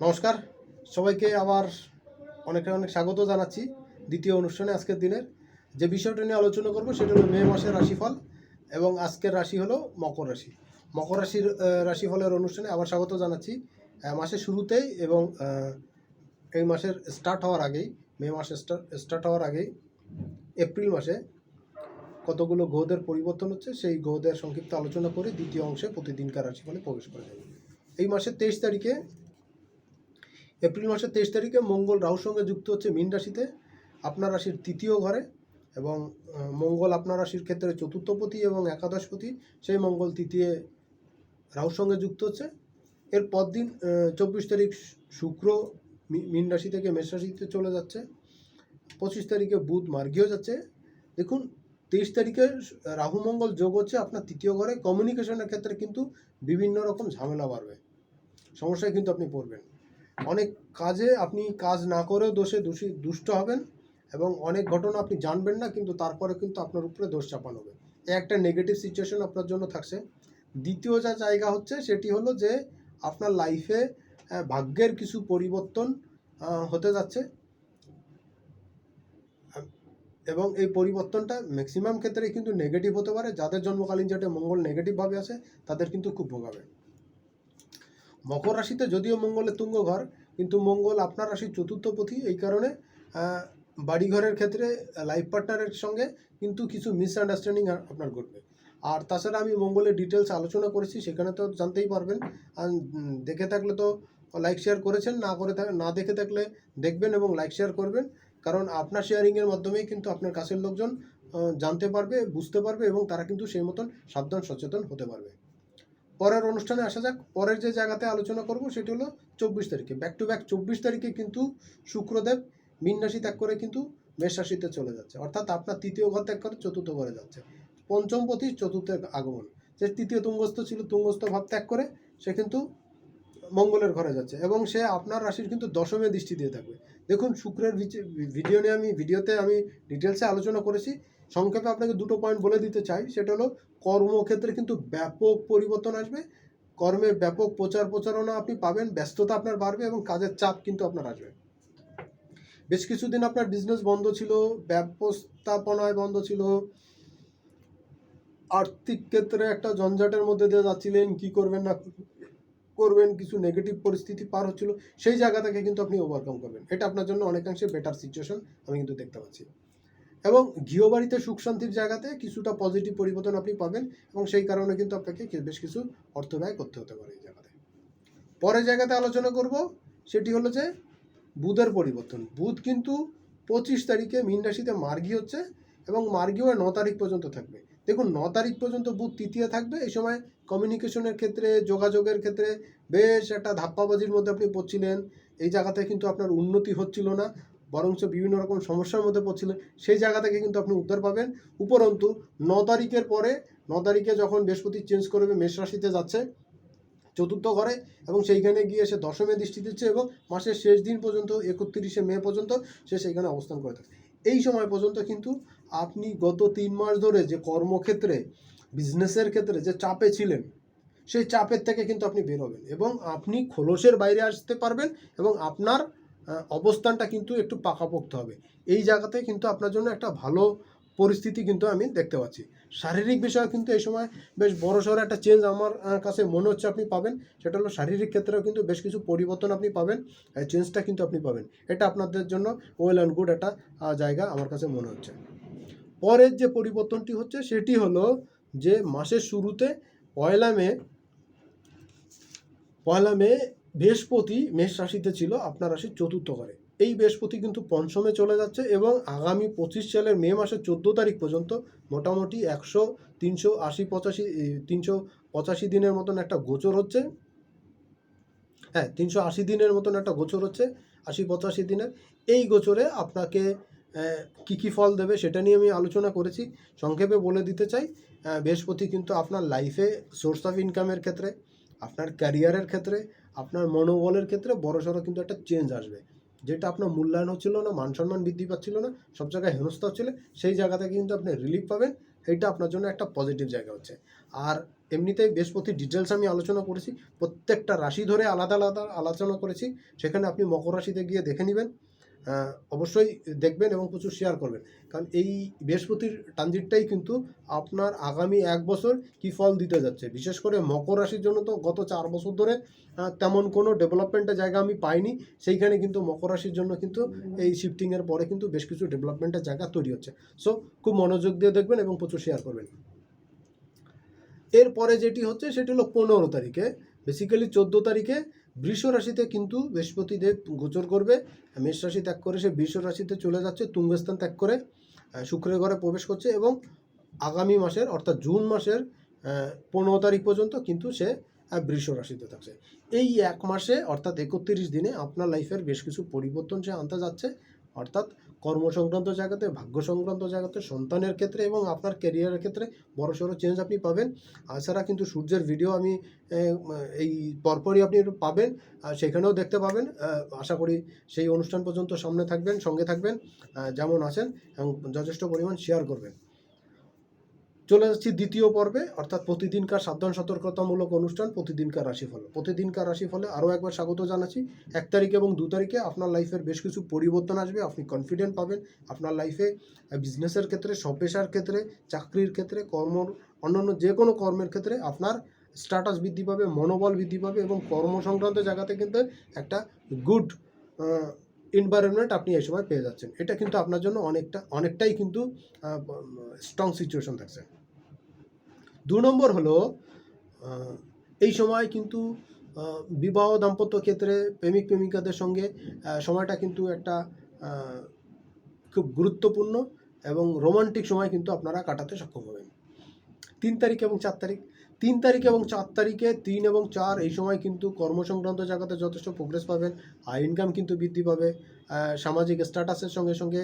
নমস্কার। সবাইকে আবার অনেক অনেক স্বাগত জানাচ্ছি দ্বিতীয় অনুষ্ঠানে আজকের দিনের। যে বিষয়টা নিয়ে আলোচনা করব সেটা হলো মে মাসের রাশিফল এবং আজকের রাশি হলো মকর রাশি। মকর রাশির রাশিফলের অনুষ্ঠানে আবার স্বাগত জানাচ্ছি মাসের শুরুতেই এবং এই মাসের স্টার্ট হওয়ার আগেই, মে মাসের স্টার্ট হওয়ার আগেই, এপ্রিল মাসে কতগুলো গ্রহদের পরিবর্তন হচ্ছে সেই গ্রহদের সংক্ষিপ্ত আলোচনা করে দ্বিতীয় অংশে প্রতিদিনকার রাশিফলে প্রবেশ করা যাবে এই মাসের তেইশ তারিখে এপ্রিল মাসের তেইশ তারিখে মঙ্গল রাহুর সঙ্গে যুক্ত হচ্ছে মীন রাশিতে, আপনার রাশির তৃতীয় ঘরে এবং মঙ্গল আপনার রাশির ক্ষেত্রে চতুর্থপতি এবং একাদশপতি, সেই মঙ্গল তৃতীয় রাহুর সঙ্গে যুক্ত হচ্ছে। এর পরদিন চব্বিশ তারিখ শুক্র মীন রাশি থেকে মেষ রাশিতে চলে যাচ্ছে। পঁচিশ তারিখে বুধ মার্গীয় যাচ্ছে। দেখুন, তেইশ তারিখে রাহু মঙ্গল যোগ হচ্ছে আপনার তৃতীয় ঘরে। কমিউনিকেশনের ক্ষেত্রে কিন্তু বিভিন্ন রকম ঝামেলা বাড়বে। সমস্যায় কিন্তু আপনি পড়বেন। অনেক কাজে আপনি কাজ না করেও দোষে দোষী, দুষ্ট হবেন এবং অনেক ঘটনা আপনি জানবেন না, কিন্তু তারপরে কিন্তু আপনার উপরে দোষ চাপানো হবে। এ একটা নেগেটিভ সিচুয়েশন আপনার জন্য থাকছে। দ্বিতীয় যা জায়গা হচ্ছে, সেটি হলো যে আপনার লাইফে ভাগ্যের কিছু পরিবর্তন হতে যাচ্ছে। এবং এই পরিবর্তনটা ম্যাক্সিমাম ক্ষেত্রে কিন্তু নেগেটিভ হতে পারে। যাদের জন্মকালীন যেটা মঙ্গল নেগেটিভভাবে আছে তাদের কিন্তু খুব ভোগাবে মকর রাশিতে যদিও মঙ্গলের তুঙ্গ ঘর, কিন্তু মঙ্গল আপনার রাশির চতুর্থ পথি। এই কারণে বাড়িঘরের ক্ষেত্রে লাইফ পার্টনারের সঙ্গে কিন্তু কিছু মিসআন্ডারস্ট্যান্ডিং আপনার ঘটবে। আর তাছাড়া আমি মঙ্গলের ডিটেলস আলোচনা করেছি, সেখানে তো জানতেই পারবেন। আর দেখে থাকলে তো লাইক শেয়ার করেছেন, না করে না দেখে থাকলে দেখবেন এবং লাইক শেয়ার করবেন। কারণ আপনার শেয়ারিংয়ের মাধ্যমেই কিন্তু আপনার কাছের লোকজন জানতে পারবে, বুঝতে পারবে এবং তারা কিন্তু সেই মতন সাবধান, সচেতন হতে পারবে। পরের অনুষ্ঠানে আসা যাক। পরের যে জায়গাতে আলোচনা করব সেটি হলো চব্বিশ তারিখে। ব্যাক টু ব্যাক চব্বিশ তারিখে কিন্তু শুক্রদেব মীন রাশি ত্যাগ করে কিন্তু মেষ রাশিতে চলে যাচ্ছে। অর্থাৎ আপনার তৃতীয় ঘর ত্যাগ করে চতুর্থ ঘরে যাচ্ছে। পঞ্চম পথি চতুর্থের আগমন। যে তৃতীয় তুঙ্গস্থ ছিল, তুঙ্গস্থ ভাব ত্যাগ করে সে কিন্তু মঙ্গলের ঘরে যাচ্ছে এবং সে আপনার রাশির কিন্তু দশমে দৃষ্টি দিয়ে থাকবে। দেখুন, শুক্রের ভিডিও নিয়ে আমি ভিডিওতে আমি ডিটেলসে আলোচনা করেছি। সংক্ষেপে আপনাকে দুটো পয়েন্ট বলে দিতে চাই, সেটা হলো কর্মক্ষেত্রে কিন্তু ব্যাপক পরিবর্তন আসবে। কর্মে ব্যাপক প্রচার প্রচারণা আপনি পাবেন, ব্যস্ততা আপনার বাড়বে এবং কাজের চাপ কিন্তু আপনার আসবে। বেশ কিছুদিন আপনার বিজনেস বন্ধ ছিল, ব্যবস্থাপনায় বন্ধ ছিল। আর্থিক ক্ষেত্রে একটা ঝঞ্ঝাটের মধ্যে দিয়ে যাচ্ছিলেন, কি করবেন না করবেন, কিছু নেগেটিভ পরিস্থিতি পার হচ্ছিল, সেই জায়গা থেকে কিন্তু আপনি ওভারকাম করবেন। এটা আপনার জন্য অনেকাংশে বেটার সিচুয়েশন আমি কিন্তু দেখতে পাচ্ছি। এবং গৃহবাড়িতে সুখ শান্তির জায়গাতে কিছুটা পজিটিভ পরিবর্তন আপনি পাবেন এবং সেই কারণে কিন্তু আপনাকে বেশ কিছু অর্থ ব্যয় করতে হতে পারে এই জায়গাতে। পরের জায়গাতে আলোচনা করব, সেটি হলো যে বুধের পরিবর্তন। বুধ কিন্তু পঁচিশ তারিখে মীন রাশিতে মার্গী হচ্ছে এবং মার্গী হয়ে ন তারিখ পর্যন্ত থাকবে। দেখুন, ন তারিখ পর্যন্ত বুধ তৃতীয় থাকবে, এই সময় কমিউনিকেশনের ক্ষেত্রে, যোগাযোগের ক্ষেত্রে বেশ একটা ধাপ্পাবাজির মধ্যে আপনি পড়ছিলেন। এই জায়গাতে কিন্তু আপনার উন্নতি হচ্ছিল না। বরঞ্চ বিভিন্ন রকম সমস্যার মধ্যে পড়ছিলেন, সেই জায়গা থেকে কিন্তু আপনি উদ্ধার পাবেন। উপরন্তু, ন তারিখের পরে, ন তারিখে যখন বৃহস্পতি চেঞ্জ করবে, মেষ রাশিতে যাচ্ছে চতুর্থ ঘরে এবং সেইখানে গিয়ে সে দশমে দৃষ্টি দিচ্ছে এবং মাসের শেষ দিন পর্যন্ত, একত্রিশে মে পর্যন্ত সে সেইখানে অবস্থান করে থাকে। এই সময় পর্যন্ত কিন্তু আপনি গত তিন মাস ধরে যে কর্মক্ষেত্রে বিজনেসের ক্ষেত্রে যে চাপে ছিলেন, সেই চাপের থেকে কিন্তু আপনি বেরোবেন এবং আপনি খোলসের বাইরে আসতে পারবেন এবং আপনার অবস্থানটা কিন্তু একটু পাকাপোক্ত হবে। এই জায়গাতে কিন্তু আপনার জন্য একটা ভালো পরিস্থিতি কিন্তু আমি দেখতে পাচ্ছি। শারীরিক বিষয়ে কিন্তু এই সময় বেশ বড় সড়ো একটা চেঞ্জ আমার কাছে মনে হচ্ছে আপনি পাবেন। সেটা হলো শারীরিক ক্ষেত্রেও কিন্তু বেশ কিছু পরিবর্তন আপনি পাবেন এই চেঞ্জটা কিন্তু আপনি পাবেন। এটা আপনাদের জন্য ওয়েল অ্যান্ড গুড একটা জায়গা আমার কাছে মনে হচ্ছে। পরের যে পরিবর্তনটি হচ্ছে সেটি হলো যে মাসের শুরুতে পয়লা মে পয়লা মে বৃহস্পতি মেষ রাশিতে ছিল, আপনার রাশির চতুর্থ ঘরে। এই বৃহস্পতি কিন্তু পঞ্চমে চলে যাচ্ছে এবং আগামী পঁচিশ সালের মে মাসের চোদ্দ তারিখ পর্যন্ত মোটামুটি একশো, তিনশো আশি পঁচাশি তিনশো পঁচাশি দিনের মতন একটা গোচর হচ্ছে। হ্যাঁ তিনশো আশি দিনের মতন একটা গোচর হচ্ছে, আশি পঁচাশি দিনের। এই গোচরে আপনাকে কি কি ফল দেবে সেটা নিয়ে আমি আলোচনা করেছি। সংক্ষেপে বলে দিতে চাই বৃহস্পতি কিন্তু আপনার লাইফে সোর্স অফ ইনকামের ক্ষেত্রে, আপনার ক্যারিয়ারের ক্ষেত্রে আপনার মনোবলের ক্ষেত্রে বড়সড় কিন্তু একটা চেঞ্জ আসবে। যেটা আপনার মূল্যায়ন হচ্ছিল না, মান সম্মান বৃদ্ধি পাচ্ছিল না, সব জায়গায় হেনস্থা হচ্ছিল সেই জায়গা থেকে কিন্তু আপনি রিলিফ পাবেন এটা আপনার জন্য একটা পজিটিভ জায়গা হচ্ছে। আর এমনিতেই বৃহস্পতির ডিটেলস আমি আলোচনা করেছি, প্রত্যেকটা রাশি ধরে আলাদা আলাদা আলোচনা করেছি, সেখানে আপনি মকর রাশিতে গিয়ে দেখে নেবেন অবশ্যই দেখবেন এবং প্রচুর শেয়ার করবেন। কারণ এই বৃহস্পতির ট্রানজিটটাই কিন্তু আপনার আগামী এক বছর কি ফল দিতে যাচ্ছে। বিশেষ করে মকর রাশির জন্য তো গত চার বছর ধরে তেমন কোনো ডেভেলপমেন্টের জায়গা আমি পাইনি। সেইখানে কিন্তু মকর রাশির জন্য কিন্তু এই শিফটিংয়ের পরে কিন্তু বেশ কিছু ডেভেলপমেন্টের জায়গা তৈরি হচ্ছে। সো খুব মনোযোগ দিয়ে দেখবেন এবং প্রচুর শেয়ার করবেন। এরপরে যেটি হচ্ছে, সেটি হলো পনেরো তারিখে। বেসিক্যালি চোদ্দ তারিখে বৃষ রাশিতে কিন্তু বৃহস্পতি বৃহস্পতিদেব গোচর করবে, মেষ রাশি ত্যাগ করে সে বৃষ রাশিতে চলে যাচ্ছে, তুঙ্গস্থান ত্যাগ করে শুক্রের ঘরে প্রবেশ করছে এবং আগামী মাসের অর্থাৎ জুন মাসের পনেরো তারিখ পর্যন্ত কিন্তু সে বৃষ রাশিতে থাকছে। এই এক মাসে অর্থাৎ একত্রিশ দিনে আপনার লাইফের বেশ কিছু পরিবর্তন সে আনতে যাচ্ছে, অর্থাৎ কর্ম সংক্রান্ত জায়গাতে ভাগ্য সংক্রান্ত জায়গাতে, সন্তানের ক্ষেত্রে এবং আপনার ক্যারিয়ারের ক্ষেত্রে বড় সড়ো চেঞ্জ আপনি পাবেন। এছাড়া কিন্তু সূর্যের ভিডিও আমি এই পরপরই আপনি পাবেন। সেখানেও দেখতে পাবেন। আশা করি সেই অনুষ্ঠান পর্যন্ত সামনে থাকবেন, সঙ্গে থাকবেন। যেমন আছেন এবং যথেষ্ট পরিমাণ শেয়ার করবেন। চলে যাচ্ছি দ্বিতীয় পর্বে, অর্থাৎ প্রতিদিনকার সাবধান সতর্কতামূলক অনুষ্ঠান, প্রতিদিনকার রাশিফল। প্রতিদিনকার রাশিফলে আরও একবার স্বাগত জানাচ্ছি। এক তারিখ এবং দু তারিখে আপনার লাইফের বেশ কিছু পরিবর্তন আসবে, আপনি কনফিডেন্ট পাবেন। আপনার লাইফে বিজনেসের ক্ষেত্রে স্বপেশার ক্ষেত্রে, চাকরির ক্ষেত্রে, কর্ম, অন্যান্য যে কোনো কর্মের ক্ষেত্রে আপনার স্ট্যাটাস বৃদ্ধি পাবে, মনোবল বৃদ্ধি পাবে এবং কর্ম সংক্রান্ত জায়গাতে কিন্তু একটা গুড এনভায়রনমেন্ট আপনি এই সময় পেয়ে যাচ্ছেন। এটা কিন্তু আপনার জন্য অনেকটা, অনেকটাই কিন্তু স্ট্রং সিচুয়েশন থাকছে। দু নম্বর হলো এই সময় কিন্তু বিবাহ দাম্পত্য ক্ষেত্রে প্রেমিক প্রেমিকাদের সঙ্গে সময়টা কিন্তু একটা খুব গুরুত্বপূর্ণ এবং রোমান্টিক সময় কিন্তু আপনারা কাটাতে সক্ষম হবেন। তিন তারিখ এবং চার তারিখ তিন তারিখ এবং চার তারিখে, তিন এবং চার এই সময় কিন্তু কর্মসংক্রান্ত জায়গাতে যথেষ্ট প্রোগ্রেস পাবেন। আয় ইনকাম কিন্তু বৃদ্ধি পাবে। সামাজিক স্ট্যাটাসের সঙ্গে সঙ্গে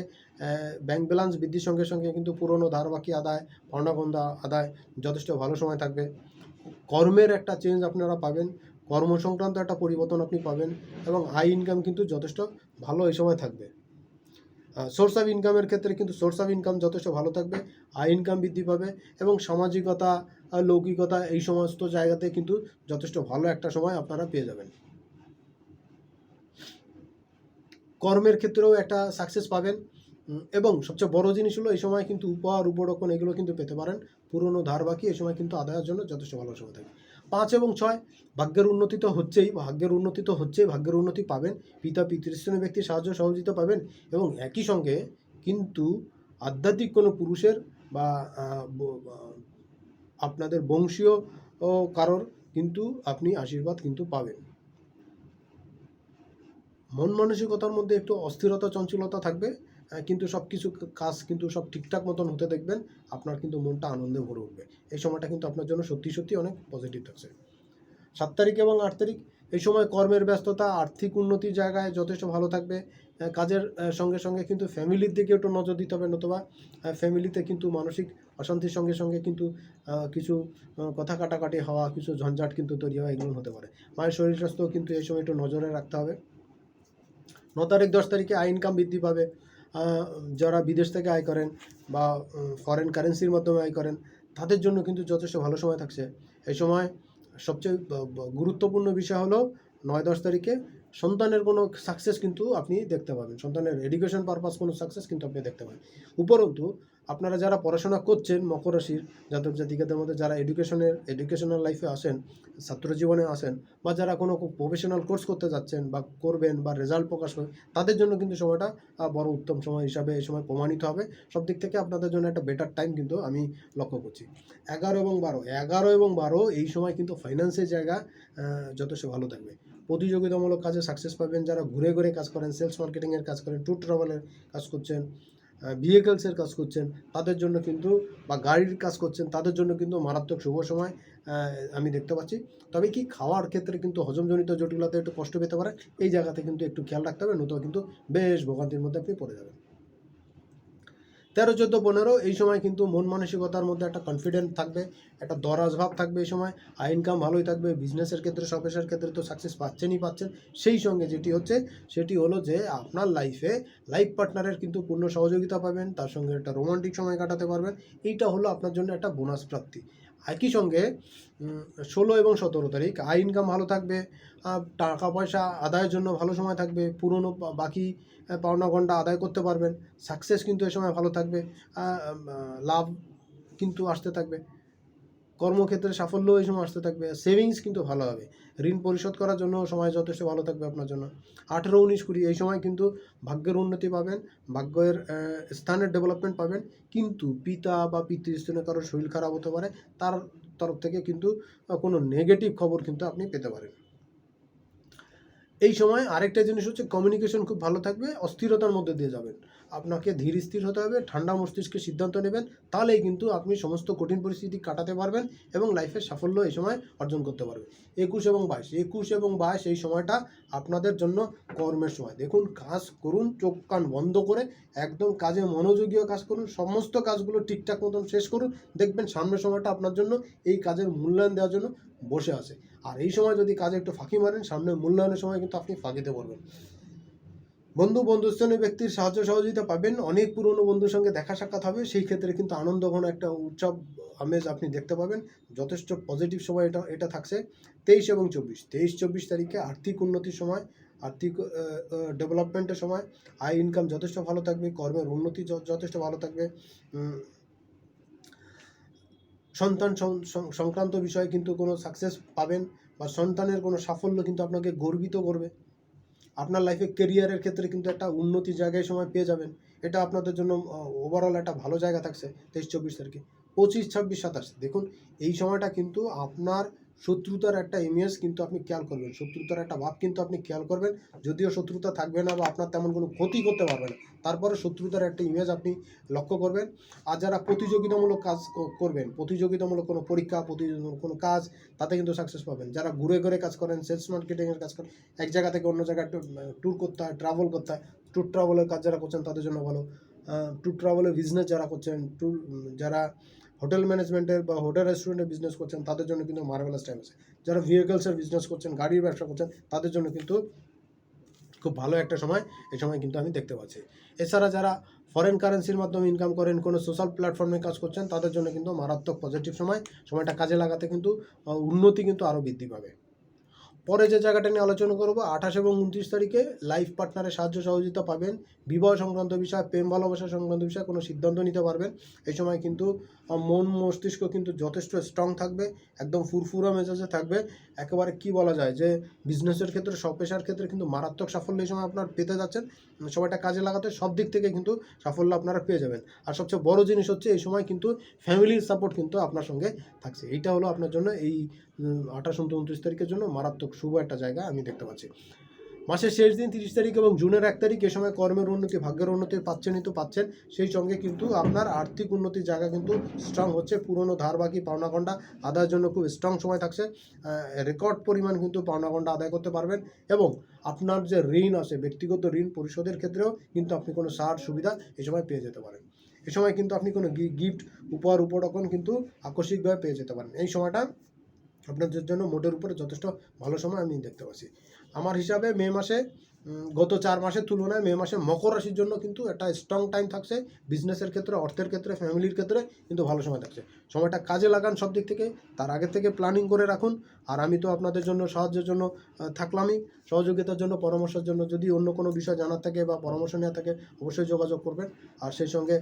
ব্যাংক ব্যালেন্স বৃদ্ধির সঙ্গে সঙ্গে কিন্তু পুরনো ধার বাকি আদায় পাওনাগন্ধা আদায় যথেষ্ট ভালো সময় থাকবে। কর্মের একটা চেঞ্জ আপনারা পাবেন। কর্ম সংক্রান্ত একটা পরিবর্তন আপনি পাবেন এবং আয় ইনকাম কিন্তু যথেষ্ট ভালো এই সময় থাকবে। সোর্স অফ ইনকামের ক্ষেত্রে কিন্তু সোর্স অফ ইনকাম যথেষ্ট ভালো থাকবে। আয় ইনকাম বৃদ্ধি পাবে এবং সামাজিকতা লৌকিকতা এই সমস্ত জায়গাতে কিন্তু যথেষ্ট ভালো একটা সময় আপনারা পেয়ে যাবেন। কর্মের ক্ষেত্রেও একটা সাকসেস পাবেন। এবং সবচেয়ে বড় জিনিস হলো এই সময় কিন্তু উপহার উপরোপণ এগুলো কিন্তু পেতে পারেন। পুরনো ধার বাকি এই সময় কিন্তু আদায়ের জন্য যথেষ্ট ভালো সময় থাকে। পাঁচ এবং ছয়, ভাগ্যের উন্নতি তো হচ্ছেই, ভাগ্যের উন্নতি তো হচ্ছেই, ভাগ্যের উন্নতি পাবেন। পিতা পিতৃস্থানীয় ব্যক্তির সাহায্য সহযোগিতা পাবেন এবং একই সঙ্গে কিন্তু আধ্যাত্মিক কোনো পুরুষের বা আপনাদের বংশীয় কারোর কিন্তু আপনি আশীর্বাদ কিন্তু পাবেন। মন মানসিকতার মধ্যে একটু অস্থিরতা, চঞ্চলতা থাকবে। কিন্তু সব কিছু কাজ কিন্তু সব ঠিকঠাক মতন হতে দেখবেন, আপনার কিন্তু মনটা আনন্দে ভরে উঠবে। এই সময়টা কিন্তু আপনার জন্য সত্যি সত্যি অনেক পজিটিভ থাকছে। সাত তারিখ এবং আট তারিখ, এই সময় কর্মের ব্যস্ততা, আর্থিক উন্নতির জায়গায় যথেষ্ট ভালো থাকবে। কাজের সঙ্গে সঙ্গে কিন্তু ফ্যামিলির দিকে একটু নজর দিতে হবে নতুবা। ফ্যামিলিতে কিন্তু মানসিক অশান্তির সঙ্গে সঙ্গে কিন্তু কিছু কথা কাটাকাটি হওয়া, কিছু ঝঞ্ঝাট কিন্তু তৈরি হওয়া এগুলো হতে পারে। মায়ের শরীর স্বাস্থ্য কিন্তু এই সময় একটু নজরে রাখতে হবে। ন তারিখ, দশ তারিখে আয় ইনকাম বৃদ্ধি পাবে। যারা বিদেশ থেকে আয় করেন বা ফরেন কারেন্সির মাধ্যমে আয় করেন, তাদের জন্য কিন্তু যথেষ্ট ভালো সময় থাকছে। এই সময় সবচেয়ে গুরুত্বপূর্ণ বিষয় হলো, নয়, দশ তারিখে সন্তানের কোনো সাকসেস কিন্তু আপনি দেখতে পাবেন। সন্তানের এডুকেশন পারপাস কোনো সাকসেস কিন্তু আপনি দেখতে পাবেন। উপরন্তু, আপনারা যারা পড়াশোনা করছেন মকর রাশির, জাতক জাতিকাদের মধ্যে যারা এডুকেশনের এডুকেশনাল লাইফে আসেন ছাত্র জীবনে আসেন বা যারা কোনো প্রফেশনাল কোর্স করতে যাচ্ছেন বা করবেন বা রেজাল্ট প্রকাশ হবে তাদের জন্য কিন্তু সময়টা বড় উত্তম সময় হিসাবে এই সময় প্রমাণিত হবে। সব দিক থেকে আপনাদের জন্য একটা বেটার টাইম কিন্তু আমি লক্ষ্য করছি। এগারো এবং বারো, এগারো এবং বারো এই সময় কিন্তু ফাইন্যান্সের জায়গা যথেষ্ট ভালো থাকবে। প্রতিযোগিতামূলক কাজে সাকসেস পাবেন। যারা ঘুরে ঘুরে কাজ করেন সেলস মার্কেটিংয়ের কাজ করেন ট্যুর ট্রাভেলের কাজ করছেন ভেহিকলসের কাজ করছেন, তাদের জন্য কিন্তু বা গাড়ির কাজ করছেন, তাদের জন্য কিন্তু মারাত্মক শুভ সময় আমি দেখতে পাচ্ছি। তবে কি খাওয়ার ক্ষেত্রে কিন্তু হজমজনিত জটিলতা একটু কষ্ট পেতে পারে, এই জায়গাতে কিন্তু একটু খেয়াল রাখতে হবে, নতুবা কিন্তু বেশ ভোগান্তির মধ্যে আপনি পড়ে যাবেন। তেরো, চোদ্দ, পনেরো, এই সময় কিন্তু মন মানসিকতার মধ্যে একটা কনফিডেন্ট থাকবে, একটা দরাজ ভাব থাকবে এই সময়। আয় ইনকাম ভালোই থাকবে বিজনেসের ক্ষেত্রে সবেশের ক্ষেত্রে তো সাকসেস পাচ্ছেনই পাচ্ছেন। সেই সঙ্গে যেটি হচ্ছে, সেটি হলো যে আপনার লাইফে লাইফ পার্টনারের কিন্তু পূর্ণ সহযোগিতা পাবেন, তার সঙ্গে একটা রোমান্টিক সময় কাটাতে পারবেন। এইটা হলো আপনার জন্য একটা বোনাস প্রাপ্তি। একই সঙ্গে ষোলো এবং সতেরো তারিখ, আয় ইনকাম ভালো থাকবে টাকা পয়সা আদায়ের জন্য ভালো সময় থাকবে, পুরনো বাকি পাওনা ঘণ্টা আদায় করতে পারবেন সাকসেস কিন্তু এ সময় ভালো থাকবে লাভ কিন্তু আসতে থাকবে। কর্মক্ষেত্রে সাফল্য এই সময় আসতে থাকবে সেভিংস কিন্তু ভালো হবে। ঋণ পরিশোধ করার জন্য সময় যথেষ্ট ভালো থাকবে আপনার জন্য। আঠেরো, উনিশ, কুড়ি, এই সময় কিন্তু ভাগ্যের উন্নতি পাবেন, ভাগ্যের স্থানের ডেভেলপমেন্ট পাবেন, কিন্তু পিতা বা পিতৃস্থানে কারোর শরীর খারাপ হতে পারে, তার তরফ থেকে কিন্তু কোনো নেগেটিভ খবর কিন্তু আপনি পেতে পারেন। এই সময় আরেকটা জিনিস হচ্ছে কমিউনিকেশন খুব ভালো থাকবে, অস্থিরতার মধ্যে দিয়ে যাবেন। আপনাকে ধীর স্থির হতে হবে, ঠান্ডা মস্তিষ্কে সিদ্ধান্ত নেবেন, তাহলেই কিন্তু আপনি সমস্ত কঠিন পরিস্থিতি কাটাতে পারবেন এবং লাইফের সাফল্য এই সময় অর্জন করতে পারবেন। একুশ এবং বাইশ, একুশ এবং বাইশ এই সময়টা আপনাদের জন্য কর্মের সময়। দেখুন, কাজ করুন, চোখ কান বন্ধ করে, একদম কাজে মনোযোগীয় কাজ করুন, সমস্ত কাজগুলো ঠিকঠাক মতন শেষ করুন, দেখবেন সামনের সময়টা আপনার জন্য এই কাজের মূল্যায়ন দেওয়ার জন্য বসে আছে। আর এই সময় যদি কাজে একটু ফাঁকি মারেন সামনে মূল্যায়নের সময় কিন্তু আপনি ফাঁকিতে পড়বেন। বন্ধু বন্ধুস্থানীয় ব্যক্তির সাহায্য সহযোগিতা পাবেন। অনেক পুরনো বন্ধুর সঙ্গে দেখা সাক্ষাৎ হবে। সেই ক্ষেত্রে কিন্তু আনন্দ ঘন একটা উৎসব, আমেজ আপনি দেখতে পাবেন। যথেষ্ট পজিটিভ সময় এটা এটা থাকছে। তেইশ এবং চব্বিশ। তেইশ, চব্বিশ তারিখে আর্থিক উন্নতির সময়, আর্থিক ডেভেলপমেন্টের সময়, আয় ইনকাম যথেষ্ট ভালো থাকবে, কর্মের উন্নতি যথেষ্ট ভালো থাকবে। সন্তান সংক্রান্ত বিষয়ে কিন্তু কোনো সাকসেস পাবেন বা সন্তানের কোনো সাফল্য কিন্তু আপনাকে গর্বিত করবে। আপনার লাইফে কেরিয়ারের ক্ষেত্রে কিন্তু একটা উন্নতি জায়গায় সময় পেয়ে যাবেন। এটা আপনাদের জন্য ওভারঅল একটা ভালো জায়গা থাকছে তেইশ, চব্বিশ তারিখে। পঁচিশ, ছাব্বিশ, সাতাশ। দেখুন, এই সময়টা কিন্তু আপনার শত্রুতার একটা ইমেজ কিন্তু আপনি খেয়াল করবেন। শত্রুতার একটা ভাব কিন্তু আপনি খেয়াল করবেন। যদিও শত্রুতা থাকবে না বা আপনার তেমন কোনো ক্ষতি করতে পারবে না, তারপরে শত্রুতার একটা ইমেজ আপনি লক্ষ্য করবেন। আর যারা প্রতিযোগিতামূলক কাজ করবেন, প্রতিযোগিতামূলক কোনো পরীক্ষা, প্রতিযোগিতামূলক কোনো কাজ, তাতে কিন্তু সাকসেস পাবেন। যারা ঘুরে ঘুরে কাজ করেন সেলস মার্কেটিংয়ের কাজ করেন, এক জায়গা থেকে অন্য জায়গায় ট্যুর করতে হয় ট্রাভেল করতে হয় ট্যুর ট্রাভেলের কাজ যারা করছেন তাদের জন্য ভালো। ট্যুর ট্রাভেলের বিজনেস যারা করছেন ট্যুর যারা হোটেল ম্যানেজমেন্টের বা হোটেল রেস্টুরেন্টের বিজনেস করছেন, তাদের জন্য কিন্তু মার্ভেলাস টাইম আছে। যারা ভেহিকলসের বিজনেস করছেন, গাড়ির ব্যবসা করছেন, তাদের জন্য কিন্তু খুব ভালো একটা সময়, এই সময় কিন্তু আমি দেখতে পাচ্ছি। এছাড়া যারা ফরেন কারেন্সির মাধ্যমে ইনকাম করেন, কোনো সোশ্যাল প্ল্যাটফর্মে কাজ করছেন, তাদের জন্য কিন্তু মারাত্মক পজিটিভ সময়, সময়টা কাজে লাগাতে কিন্তু উন্নতি কিন্তু আরও বৃদ্ধি পাবে। পরে যে জায়গাটা নিয়ে আলোচনা করব, আঠাশ এবং উনত্রিশ তারিখে লাইফ পার্টনারের সাহায্য সহযোগিতা পাবেন। বিবাহ সংক্রান্ত বিষয়, প্রেম ভালোবাসা সংক্রান্ত বিষয়ে কোনো সিদ্ধান্ত নিতে পারবেন। এই সময় কিন্তু মন মস্তিষ্ক কিন্তু যথেষ্ট স্ট্রং থাকবে, একদম ফুরফুরা মেজাজে থাকবে। একেবারে কি বলা যায় যে বিজনেসের ক্ষেত্রে, সব পেশার ক্ষেত্রে কিন্তু মারাত্মক সাফল্য এই সময় আপনার পেতে যাচ্ছেন। সময়টা কাজে লাগাতে সব দিক থেকে কিন্তু সাফল্য আপনারা পেয়ে যাবেন। আর সবচেয়ে বড় জিনিস হচ্ছে এই সময় কিন্তু ফ্যামিলির সাপোর্ট কিন্তু আপনার সঙ্গে থাকছে। এইটা হলো আপনার জন্য এই আঠাশ উনত্রিশ তারিখের জন্য মারাত্মক শুভ একটা জায়গা আমি দেখতে পাচ্ছি। মাসের শেষ দিন তিরিশ তারিখ এবং জুনের এক তারিখ এ সময় কর্মের উন্নতি, ভাগ্যের উন্নতি পাচ্ছেনই তো পাচ্ছেন। সেই সঙ্গে কিন্তু আপনার আর্থিক উন্নতির জায়গা কিন্তু স্ট্রং হচ্ছে। পুরনো ধার বাকি পাওনা গন্ডা আদায়ের জন্য খুব স্ট্রং সময় থাকছে। রেকর্ড পরিমাণ কিন্তু পাওনা গন্ডা আদায় করতে পারবেন এবং আপনার যে ঋণ আছে, ব্যক্তিগত ঋণ পরিশোধের ক্ষেত্রেও কিন্তু আপনি কোনো সার সুবিধা এ সময় পেয়ে যেতে পারেন। এ সময় কিন্তু আপনি কোনো গিফট, উপহার উপরকম কিন্তু আকস্মিকভাবে পেয়ে যেতে পারেন। এই সময়টা আপনাদের জন্য মোটের উপরে যথেষ্ট ভালো সময় আমি দেখতে পাচ্ছি। আমার হিসাবে মে মাসে গত চার মাসের তুলনায় মে মাসে মকর রাশির জন্য কিন্তু একটা স্ট্রং টাইম থাকছে। বিজনেসের ক্ষেত্রে, অর্থের ক্ষেত্রে ফ্যামিলির ক্ষেত্রে কিন্তু ভালো সময় থাকছে। সময়টা কাজে লাগান সব দিক থেকে, তার আগে থেকে প্ল্যানিং করে রাখুন। আর আমি তো আপনাদের জন্য, সাহায্যের জন্য থাকলামই। সহযোগিতার জন্য, পরামর্শের জন্য যদি অন্য কোনো বিষয় জানার থাকে বা পরামর্শ নেওয়া থাকে, অবশ্যই যোগাযোগ করবেন। আর সেই সঙ্গে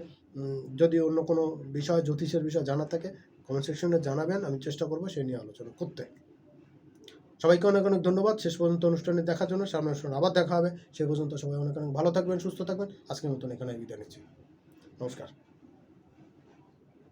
যদি অন্য কোনো বিষয়, জ্যোতিষের বিষয় জানার থাকে কমেন্ট সেকশনে জানাবেন। আমি চেষ্টা করব সেই নিয়ে আলোচনা করতে। সবাইকে অনেক অনেক ধন্যবাদ। শেষ পর্যন্ত অনুষ্ঠানে দেখার জন্য সামনে অনুষ্ঠান আবার দেখা হবে। সে পর্যন্ত সবাই অনেক অনেক ভালো থাকবেন, সুস্থ থাকবেন। আজকের মতন এখানে বিদায় নিচ্ছি। নমস্কার।